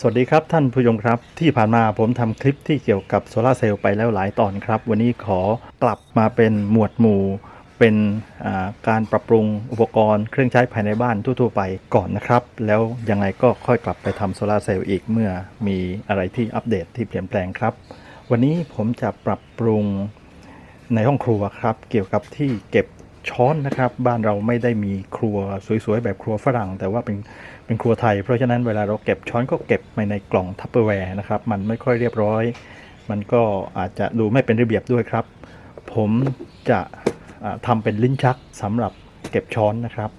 สวัสดีครับท่านผู้ชมครับ ที่ผ่านมาผมทำคลิปที่เกี่ยวกับโซลาเซลล์ไปแล้วหลายตอนครับ วันนี้ขอกลับมาเป็นหมวดหมู่ เป็นการปรับปรุงอุปกรณ์เครื่องใช้ภายในบ้านทั่วๆไปก่อนนะครับ แล้วยังไงก็ค่อยกลับไปทำโซลาเซลล์อีกเมื่อมีอะไรที่อัปเดตที่เปลี่ยนแปลงครับ วันนี้ผมจะปรับปรุงในห้องครัวครับ เกี่ยวกับที่เก็บ ช้อนนะครับ บ้านเราไม่ได้มีครัวสวยๆ แบบครัวฝรั่ง แต่ว่าเป็นเป็นครัวไทย เพราะฉะนั้นเวลาเราเก็บช้อนก็เก็บไปในกล่องทัพเปอร์แวร์นะครับ มันไม่ค่อยเรียบร้อย มันก็อาจจะดูไม่เป็นระเบียบด้วยครับ ผมจะอ่าทำเป็นลิ้นชักสำหรับเก็บช้อนนะครับ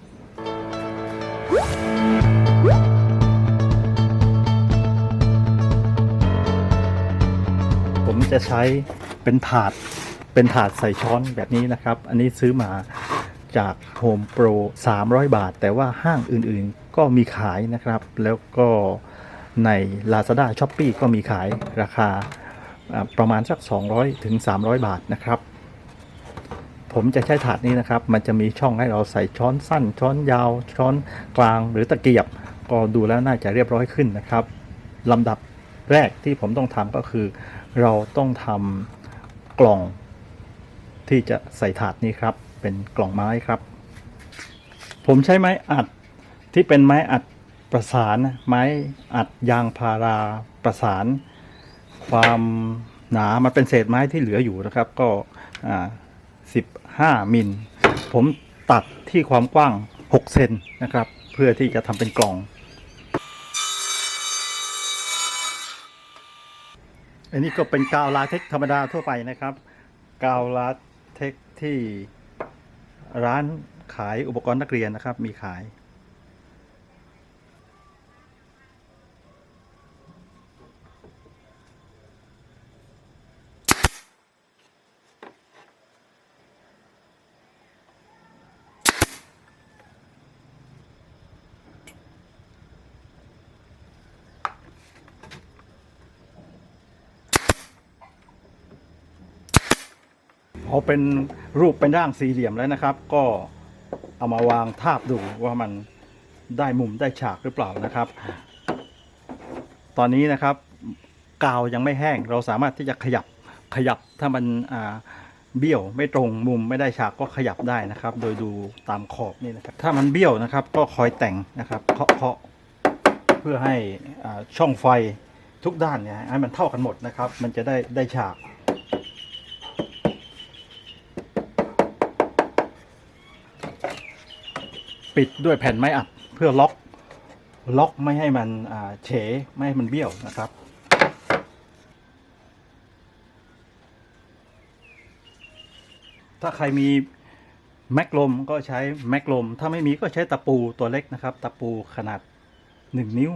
ผมจะใช้เป็นถาด เป็นถาดใส่ช้อนแบบนี้นะครับ อันนี้ซื้อมาจาก Home Pro 300 บาท แต่ว่าห้างอื่นๆก็มีขายนะครับ แล้วก็ใน Lazada s h o p e e ก็มีขายราคาอ่าประมาณสัก 200ถึง300 บาทนะครับ ผมจะใช้ถาดนี้นะครับ มันจะมีช่องให้เราใส่ช้อนสั้น ช้อนยาว ช้อนกลางหรือตะเกียบ ก็ดูแล้วน่าจะเรียบร้อยขึ้นนะครับลำดับแรกที่ผมต้องทำก็คือ เราต้องทำกล่อง ที่จะใส่ถาดนี้ครับ เป็นกล่องไม้ครับ ผมใช้ไม้อัดที่เป็นไม้อัดประสาน ไม้อัดยางพาราประสาน ความหนามันเป็นเศษไม้ที่เหลืออยู่นะครับ ก็อ่า15มิลผมตัดที่ความกว้าง 6 เซนนะครับ เพื่อที่จะทำเป็นกล่อง อันนี้ก็เป็นกาวลาเทคธรรมดาทั่วไปนะครับ กาวลา ที่ร้านขายอุปกรณ์นักเรียนนะครับ มีขาย พอเป็นรูปเป็นร่างสี่เหลี่ยมแล้วนะครับ ก็เอามาวางทาบดูว่ามันได้มุมได้ฉากหรือเปล่านะครับ ตอนนี้นะครับกาวยังไม่แห้ง เราสามารถที่จะขยับขยับถ้ามันเบี้ยวไม่ตรงมุมไม่ได้ฉากก็ขยับได้นะครับ โดยดูตามขอบนี่นะครับ ถ้ามันเบี้ยวนะครับ ก็คอยแต่งนะครับเคาะเคาะเพื่อให้ช่องไฟทุกด้านเนี่ยให้มันเท่ากันหมดนะครับ มันจะได้ได้ฉาก ปิดด้วยแผ่นไม้อัดเพื่อล็อกล็อกไม่ให้มันเฉไม่ให้มันเบี้ยวนะครับ ถ้าใครมีแม็กลมก็ใช้แม็กลม ถ้าไม่มีก็ใช้ตะปูตัวเล็กนะครับ ตะปูขนาด 1 นิ้ว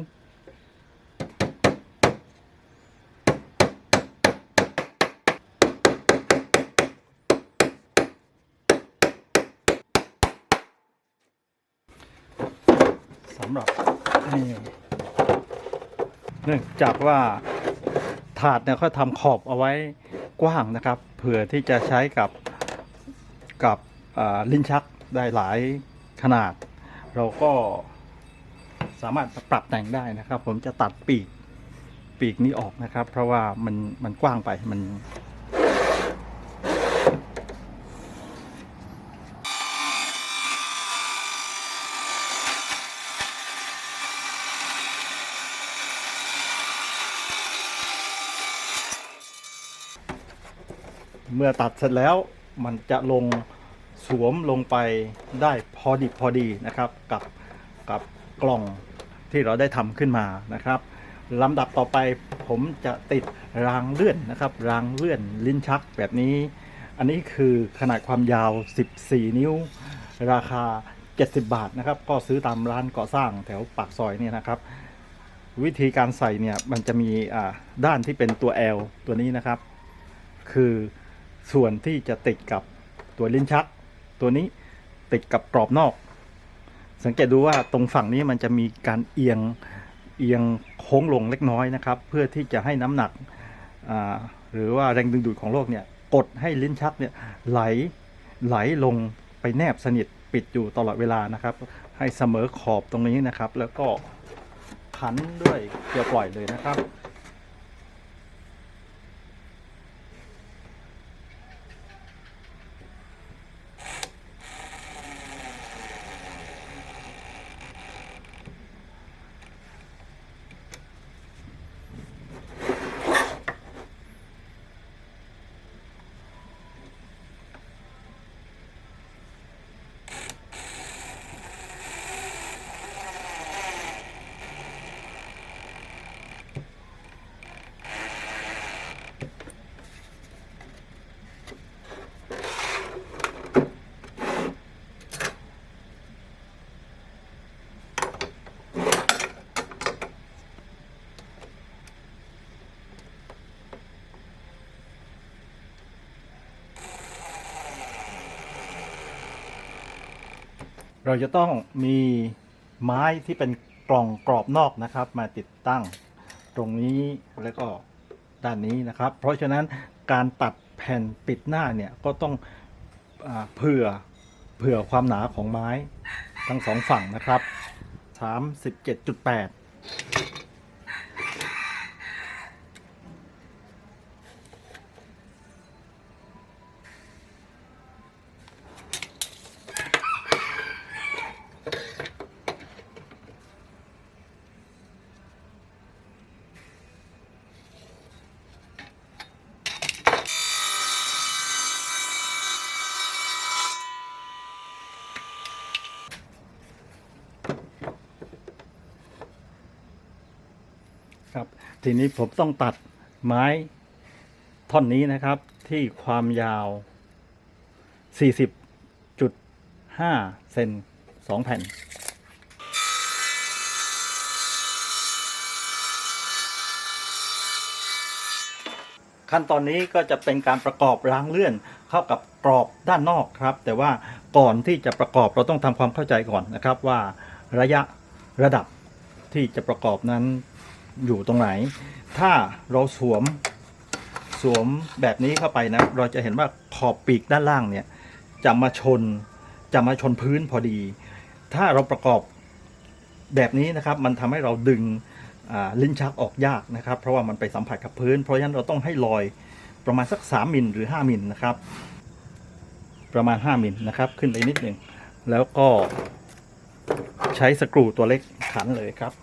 ำหรับนี่เนื่องจากว่าถาดเนี่ยเขาทำขอบเอาไว้กว้างนะครับ เผื่อที่จะใช้กับกับลิ้นชักได้หลายขนาด เราก็สามารถปรับแต่งได้นะครับ ผมจะตัดปีกปีกนี้ออกนะครับ เพราะว่ามันมันกว้างไปมัน เมื่อตัดเสร็จแล้วมันจะลงสวมลงไปได้พอดิบพอดีนะครับกับกับกล่องที่เราได้ทำขึ้นมานะครับลำดับต่อไปผมจะติดรางเลื่อนนะครับ รางเลื่อนลิ้นชักแบบนี้ อันนี้คือขนาดความยาว 14 นิ้ว ราคา 70 บาทนะครับ ก็ซื้อตามร้านก่อสร้างแถวปากซอยเนี่ยนะครับ วิธีการใส่เนี่ยมันจะมีด้านที่เป็นตัว L ตัวนี้นะครับ คือ ส่วนที่จะติดกับตัวลิ้นชัก ตัวนี้ติดกับกรอบนอก สังเกตดูว่าตรงฝั่งนี้มันจะมีการเอียงเอียงโค้งลงเล็กน้อยนะครับ เพื่อที่จะให้น้ำหนักหรือว่าแรงดึงดูดของโลกเนี่ยกดให้ลิ้นชักเนี่ยไหลไหลลงไปแนบสนิทปิดอยู่ตลอดเวลานะครับ ให้เสมอขอบตรงนี้นะครับ แล้วก็ขันด้วยเกลียวปล่อยเลยนะครับ เราจะต้องมีไม้ที่เป็นกล่องกรอบนอกนะครับ มาติดตั้งตรงนี้แล้วก็ด้านนี้นะครับ เพราะฉะนั้นการตัดแผ่นปิดหน้าเนี่ยก็ต้องอเผื่อเผื่อความหนาของไม้ทั้งสองฝั่งนะครับ37.8 ครับ ทีนี้ผมต้องตัดไม้ท่อนนี้นะครับ ที่ความยาว 40.5 เซน2แผ่นขั้นตอนนี้ก็จะเป็นการประกอบรางเลื่อนเข้ากับกรอบด้านนอกครับ แต่ว่าก่อนที่จะประกอบเราต้องทำความเข้าใจก่อนนะครับว่าระยะระดับที่จะประกอบนั้น อยู่ตรงไหน ถ้าเราสวมสวมแบบนี้เข้าไปนะ เราจะเห็นว่าขอบปีกด้านล่างเนี่ยจะมาชนจะมาชนพื้นพอดี ถ้าเราประกอบแบบนี้นะครับ มันทำให้เราดึงลิ้นชักออกยากนะครับ เพราะว่ามันไปสัมผัสกับพื้น เพราะฉะนั้นเราต้องให้ลอยประมาณสัก 3มิลหรือ 5มิลนะครับ ประมาณ 5มิลนะครับ ขึ้นไปนิดหนึ่งแล้วก็ใช้สกรูตัวเล็กขันเลยครับ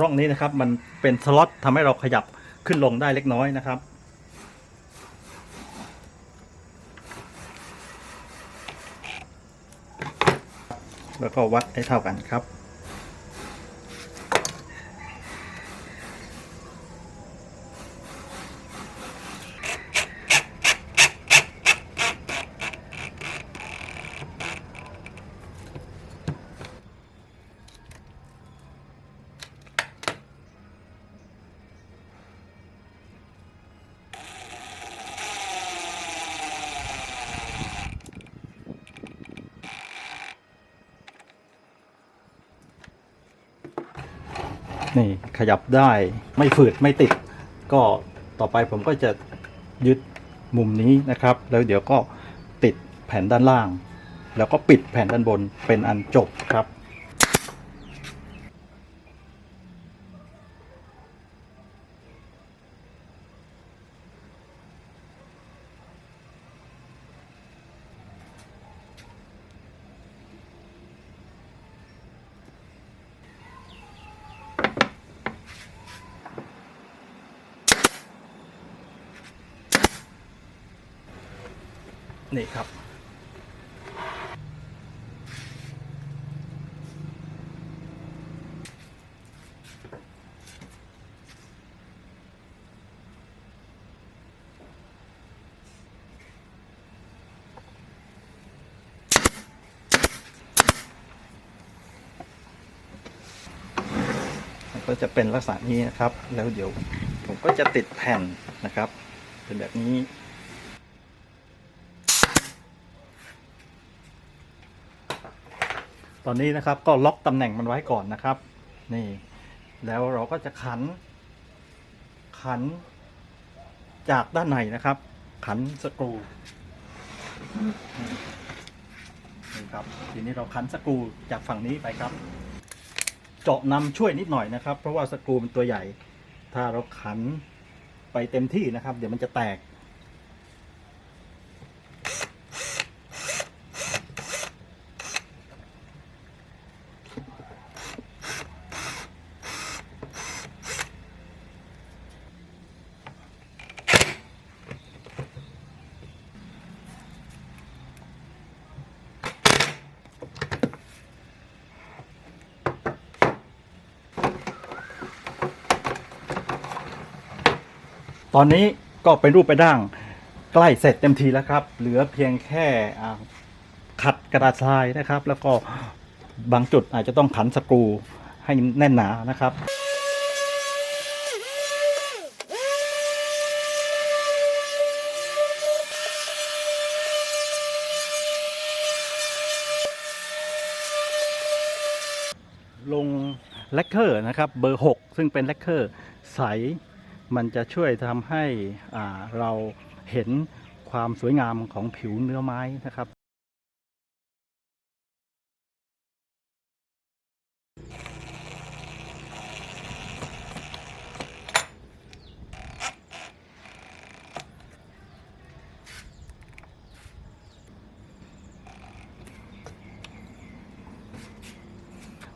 ร่องนี้นะครับ มันเป็นสล็อตทำให้เราขยับขึ้นลงได้เล็กน้อยนะครับแล้วก็วัดให้เท่ากันครับ นี่ขยับได้ไม่ฝืดไม่ติด ก็ต่อไปผมก็จะยึดมุมนี้นะครับ แล้วเดี๋ยวก็ติดแผ่นด้านล่าง แล้วก็ปิดแผ่นด้านบนเป็นอันจบครับ นี่ครับ ก็จะเป็นลักษณะนี้นะครับ แล้วเดี๋ยวผมก็จะติดแผ่นนะครับ เป็นแบบนี้ ตอนนี้นะครับก็ล็อกตำแหน่งมันไว้ก่อนนะครับ นี่ แล้วเราก็จะขัน ขัน จากด้านในนะครับ ขันสกรูนี่ครับทีนี้เราขันสกรูจากฝั่งนี้ไปครับ เจาะนำช่วยนิดหน่อยนะครับ เพราะว่าสกรูมันตัวใหญ่ ถ้าเราขันไปเต็มที่นะครับ เดี๋ยวมันจะแตก ตอนนี้ก็เป็นรูปไปนร่างใกล้เสร็จเต็มทีแล้วครับ เหลือเพียงแค่ขัดกระดาษทรายนะครับ แล้วก็บางจุดอาจจะต้องขันสกรูให้แน่นหนานะครับลงแลคเคอร์นะครับเบอร์ 6 ซึ่งเป็นแลคเคอร์ใส มันจะช่วยทำให้เราเห็นความสวยงามของผิวเนื้อไม้นะครับ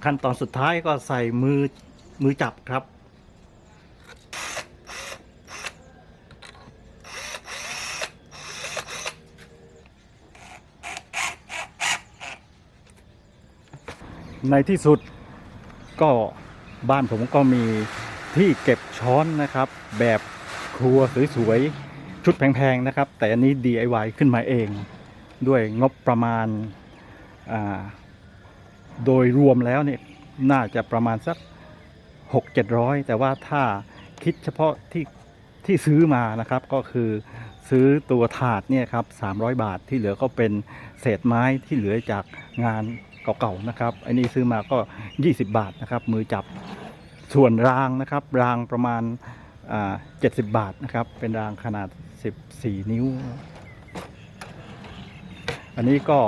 ขั้นตอนสุดท้ายก็ใส่มือมือจับครับ ในที่สุดก็บ้านผมก็มีที่เก็บช้อนนะครับ แบบครัวสวยๆ ชุดแพงๆนะครับ แต่อันนี้ DIY ขึ้นมาเอง ด้วยงบประมาณาโดยรวมแล้วเนี่ยน่าจะประมาณสักหกเจ็ดร้อยแต่ว่าถ้าคิดเฉพาะที่ที่ซื้อมานะครับก็คือซื้อตัวถาดเนี่ยครับสามร้อยบาทที่เหลือก็เป็นเศษไม้ที่เหลือจากงาน เก่าๆนะครับอันนี้ซื้อมาก็ 20 บาทนะครับ มือจับส่วนรางนะครับ รางประมาณเจ็ดสิบบาทนะครับ เป็นรางขนาด 14 นิ้ว อันนี้ก็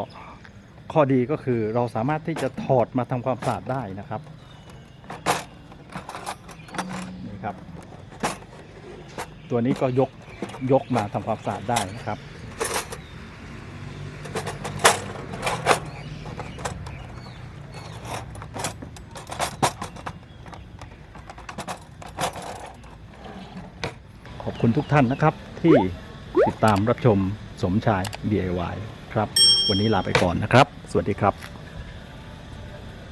ข้อดีก็คือเราสามารถที่จะถอดมาทำความสะอาดได้นะครับนี่ครับ ตัวนี้ก็ยกยกมาทำความสะอาดได้นะครับ ขอบคุณ ทุกท่านนะครับที่ติดตามรับชมสมชาย DIY ครับ วันนี้ลาไปก่อนนะครับ สวัสดีครับ